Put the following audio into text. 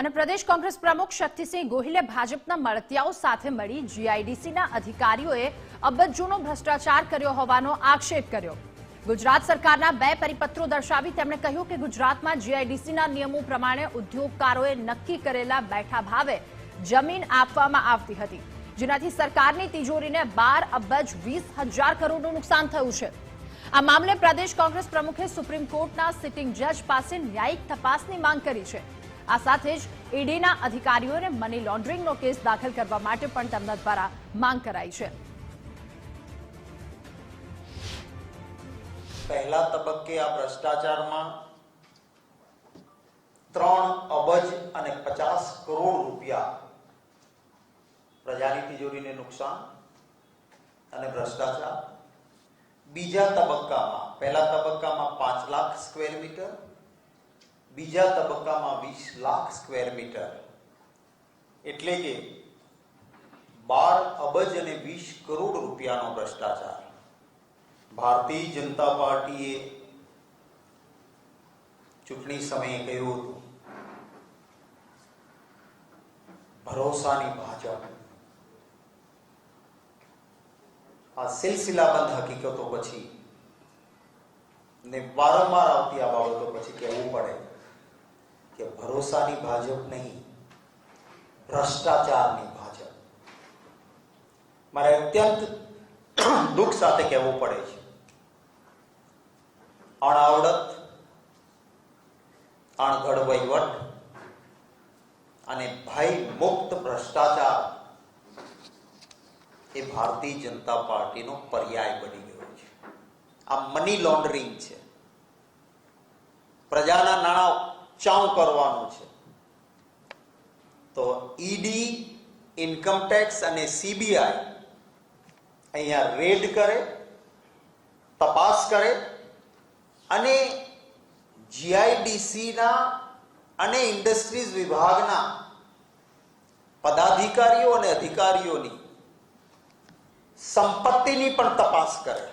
અને પ્રદેશ કોંગ્રેસ પ્રમુખ શક્તિસિંહ ગોહિલે ભાજપના મળતિયાઓ સાથે મળી જીઆઈડીસીના અધિકારીઓએ અબજોનો ભ્રષ્ટાચાર કર્યો હોવાનો આક્ષેપ કર્યો. ગુજરાત સરકારના બે પરિપત્રો દર્શાવી તેમણે કહ્યું કે ગુજરાતમાં જીઆઈડીસીના નિયમો પ્રમાણે ઉદ્યોગકારોએ નક્કી કરેલા બેઠા ભાવે જમીન આપવામાં આવતી હતી. જેનાથી સરકારની તિજોરીને બાર અબજ વીસ હજાર કરોડનું નુકસાન થયું છે. આ મામલે પ્રદેશ કોંગ્રેસ પ્રમુખે સુપ્રીમ કોર્ટના સિટિંગ જજ પાસે ન્યાયિક તપાસની માંગ કરી છે. આ સાથે જ ઈડીના અધિકારીઓને મની લોન્ડરિંગનો કેસ દાખલ કરવા માટે પણ તેમના દ્વારા માંગ કરાઈ છે. પહેલા તબક્કે આ ભ્રષ્ટાચારમાં ત્રણ અબજ અને પચાસ કરોડ રૂપિયા પ્રજાની તિજોરીને નુકસાન અને ભ્રષ્ટાચાર. બીજા તબક્કામાં, પહેલા તબક્કામાં પાંચ લાખ સ્ક્વેર મીટર બીજા તબક્કામાં વીસ લાખ સ્ક્વેર મીટર. એટલે કે બાર અબજ અને વીસ કરોડ રૂપિયાનો ભ્રષ્ટાચાર. ભારતીય જનતા પાર્ટીએ ચૂંટણી સમયે કહ્યું હતું. ભરોસાની ભાજપ. આ સિલસિલાબંધ હકીકતો પછી ને વારંવાર આવતી આ બાબતો પછી કહેવું પડે. કે ભરોસાની ભાજપ નહીં, ભ્રષ્ટાચારની ભાજપ. મારે અત્યંત દુઃખ સાથે કહેવું પડે છે. અણાવડત અણઘડ વહીવટ અને ભય મુક્ત ભ્રષ્ટાચાર એ ભારતીય જનતા પાર્ટીનો પર્યાય બની ગયો છે. આ મની લોન્ડરિંગ છે. પ્રજાના નાણાં ચાઉ કરવાનું છે. તો ઈડી ઇન્કમટેક્સ અને સીબીઆઈ અહીંયા રેડ કરે, તપાસ કરે અને જીઆઈડીસીના અને ઇન્ડસ્ટ્રીઝ વિભાગના પદાધિકારીઓ અને અધિકારીઓની સંપત્તિની પણ તપાસ કરે.